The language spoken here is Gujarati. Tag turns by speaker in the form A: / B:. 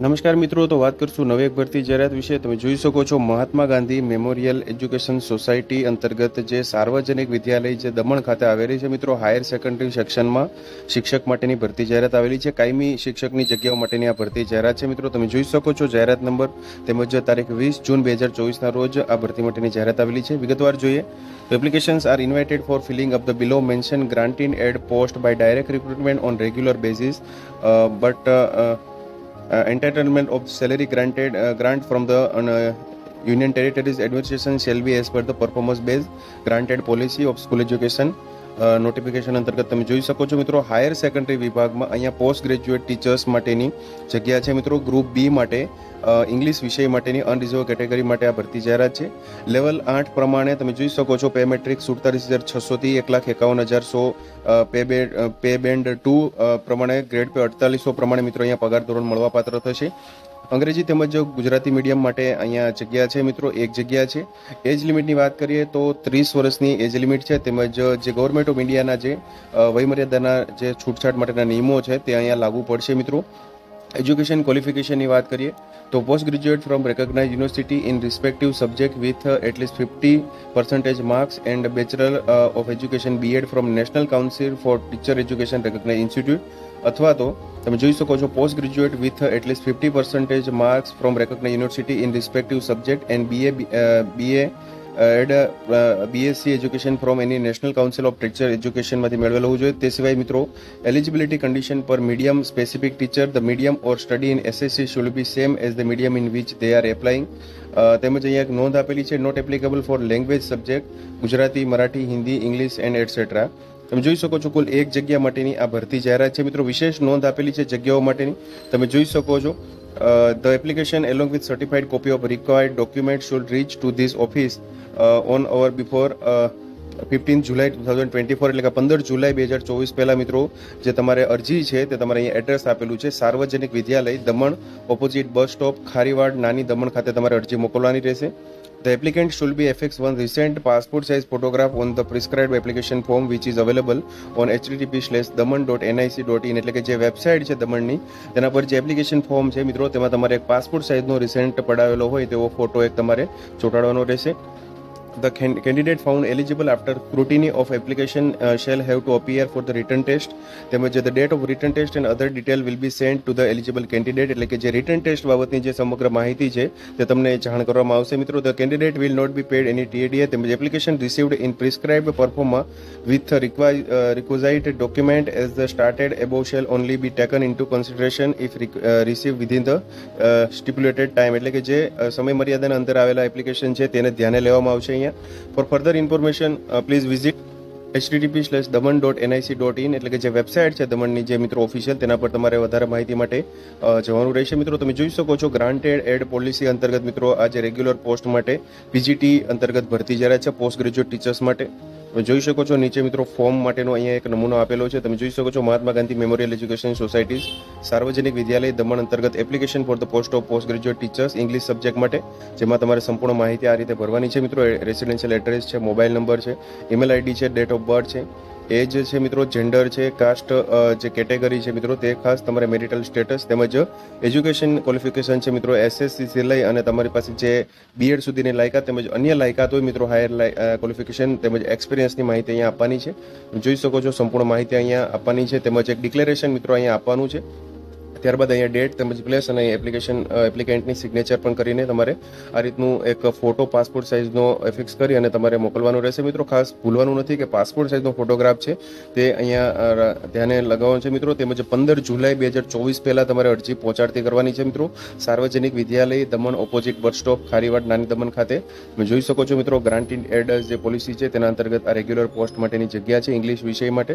A: નમસ્કાર મિત્રો, તો વાત કરશું નવી એક ભરતી જાહેરાત વિશે. તમે જોઈ શકો છો Mahatma Gandhi memorial education society અંતર્ગત જે સાર્વજનિક વિદ્યાલય જે દમણ ખાતે આવેલી છે. મિત્રો, હાયર સેકન્ડરી સેક્શનમાં શિક્ષક માટેની ભરતી જાહેરાત આવેલી છે. કાયમી શિક્ષકની જગ્યાઓ માટેની આ ભરતી જાહેરાત છે. મિત્રો, તમે જોઈ શકો છો જાહેરાત નંબર તેમજ તારીખ વીસ જૂન બે હજાર ચોવીસના રોજ આ ભરતી માટેની જાહેરાત આવેલી છે. વિગતવાર જોઈએ applications are invited for filling up the below mention grant in aid post by direct recruitment on regular basis. But entitlement of salary granted uh, grant from the uh, union territories administration shall be as per the performance based granted policy of school education notification અંતર્ગત તમે જોઈ શકો છો મિત્રો હાયર સેકન્ડરી વિભાગમાં અહીંયા પોસ્ટ ગ્રેજ્યુએટ ટીચર્સ માટેની જગ્યા છે મિત્રો ગ્રુપ બી માટે ઇંગ્લિશ વિષય માટેની અનરિઝર્વ કેટેગરી માટે આ ભરતી જાહેરાત છે. લેવલ આઠ પ્રમાણે તમે જોઈ શકો છો પે મેટ્રિક સુડતાલીસ હજાર છસોથી એક લાખ એકાવન હજાર સો pay band pay band two પ્રમાણે ગ્રેડ પે અડતાલીસો પ્રમાણે મિત્રો અહીંયા પગાર ધોરણ મળવાપાત્ર થશે. અંગ્રેજી તેમજ ગુજરાતી મીડિયમ માટે અહીંયા જગ્યા છે મિત્રો, એક જગ્યા છે. એજ લિમિટની વાત કરીએ તો ત્રીસ વર્ષની એજ લિમિટ છે. તેમજ જે ગવર્મેન્ટ ઓફ ઇન્ડિયાના જે વયમર્યાદાના જે છૂટછાટ માટેના નિયમો છે તે અહીંયા લાગુ પડશે મિત્રો. એજ્યુકેશન ક્વોલિફિકેશનની વાત કરીએ તો post graduate from recognise university in respective subject with at least fifty percentage marks and bachelor of education BEd from national council for teacher education recognise institute અથવા તો તમે જોઈ શકો છો post graduate with at least fifty percentage marks from recognise university in respective subject and BA BA Ed BSc education from any national council of teacher એજ્યુકેશનમાંથી મેળવેલ હોવું જોઈએ. તે સિવાય મિત્રો એલિજિબિલિટી કન્ડિશન પર medium specific teacher the medium or study in SSC should be same as the medium in which they are applying તેમજ અહીંયા એક નોંધ આપેલી છે not applicable for language subject Gujarati, Marathi, Hindi English and etcetera તમે જોઈ શકો છો કુલ એક જગ્યા માટેની આ ભરતી જાહેરાત છે. મિત્રો, વિશેષ નોંધ આપેલી છે જગ્યાઓ માટેની. તમે જોઈ શકો છો the application along with certified copy of required document should reach to this office on or before fifteen July two thousand twenty four એટલે કે પંદર જુલાઈ બે હજાર ચોવીસ પહેલાં, મિત્રો, જે તમારે અરજી છે તે તમારે અહીંયા એડ્રેસ આપેલું છે. Sarvajanik Vidyalaya Daman opposite bus stop Kharivad, Nani Daman ખાતે તમારે અરજી મોકલવાની રહેશે. The applicant should be FX1 recent passport size photograph on the prescribed application form which is available on http slash daman.nic.in એટલે કે જે વેબસાઇટ છે દમણની તેના પર જે એપ્લિકેશન ફોર્મ છે મિત્રો તેમાં તમારે એક પાસપોર્ટ સાઇઝનો રિસેન્ટ પડાવેલો હોય તેવો ફોટો એક તમારે ચોંટાડવાનો રહેશે The can- candidate found eligible after scrutiny of application uh, shall have to appear for the written test. તેમજ the date of written test and other detail will be sent to the eligible candidate એટલે કે જે written test બાબતની જે સમગ્ર માહિતી છે તે તમને જાણ કરવામાં આવશે મિત્રો the candidate will not be paid any TADA તેમજ performa with requi- uh, requisite document as the started above shall only be taken into consideration if re- uh, received within the uh, stipulated time એટલે કે જે uh, સમય મર્યાદાના અંદર આવેલા એપ્લિકેશન છે તેને ધ્યાને લેવામાં આવશે અહીંયા for further information please visit HTTP slash Daman dot NIC dot in એટલે કે જે વેબસાઇટ છે દમણની જે મિત્રો ઓફિશિયલ તેના પર તમારે વધારે માહિતી માટે જવાનું રહેશે. મિત્રો, તમે જોઈ શકો છો ગ્રાન્ટેડ એડ પોલિસી અંતર્ગત મિત્રો આજે રેગ્યુલર પોસ્ટ માટે પીજીટી અંતર્ગત ભરતી જ્યારે છે પોસ્ટ ગ્રેજ્યુએટ ટીચર્સ માટે. તમે જોઈ શકો છો નીચે મિત્રો ફોર્મ માટેનો અહીંયા એક નમૂનો આપેલો છે. તમે જોઈ શકો છો Mahatma Gandhi memorial education societies, Sarvajanik Vidyalaya Daman અંતર્ગત application for the post of post graduate teachers English subject માટે, જેમાં તમારે સંપૂર્ણ માહિતી આ રીતે ભરવાની છે. મિત્રો રેસિડેન્શિયલ એડ્રેસ છે, મોબાઈલ નંબર છે ઈમેલ આઈડી છે ડેટ ઓફ બર્થ છે. એજ છે મિત્રો જેન્ડર છે કાસ્ટ જે કેટેગરી છે મિત્રો, તે ખાસ તમારે મેરિટલ સ્ટેટસ તેમજ એજ્યુકેશન ક્વોલિફિકેશન છે મિત્રો એસએસસી થી લઈ અને તમારી પાસે જે બીએડ સુધીની લાયકાત તેમજ અન્ય લાયકાત હોય મિત્રો હાયર ક્વોલિફિકેશન તેમજ એક્સપિરિયન્સની માહિતી અહીંયા આપવાની છે. જોઈ શકો છો, સંપૂર્ણ માહિતી અહીંયા આપવાની છે તેમજ એક ડિક્લેરેશન મિત્રો અહીંયા આપવાનું છે. ત્યારબાદ અહીંયા ડેટ તેમજ પ્લેસ અને એપ્લિકેશન એપ્લિકેન્ટની સિગ્નેચર પણ કરીને તમારે આ રીતનું એક ફોટો પાસપોર્ટ સાઇઝનો ફિક્સ કરી અને તમારે મોકલવાનું રહેશે. મિત્રો, ખાસ ભૂલવાનું નથી કે પાસપોર્ટ સાઇઝનો ફોટોગ્રાફ છે તે અહીંયા ધ્યાને લગાવવાનો છે. મિત્રો, તેમજ પંદર જુલાઈ બે હજાર ચોવીસ પહેલાં તમારે અરજી પહોંચાડતી કરવાની છે. મિત્રો, Sarvajanik Vidyalaya Daman opposite bus stop Kharivad Nani Daman ખાતે. તમે જોઈ શકો છો, મિત્રો ગ્રાન્ટીન એડર્સ જે પોલિસી છે તેના અંતર્ગત આ રેગ્યુલર પોસ્ટ માટેની જગ્યા છે ઇંગ્લિશ વિષય માટે.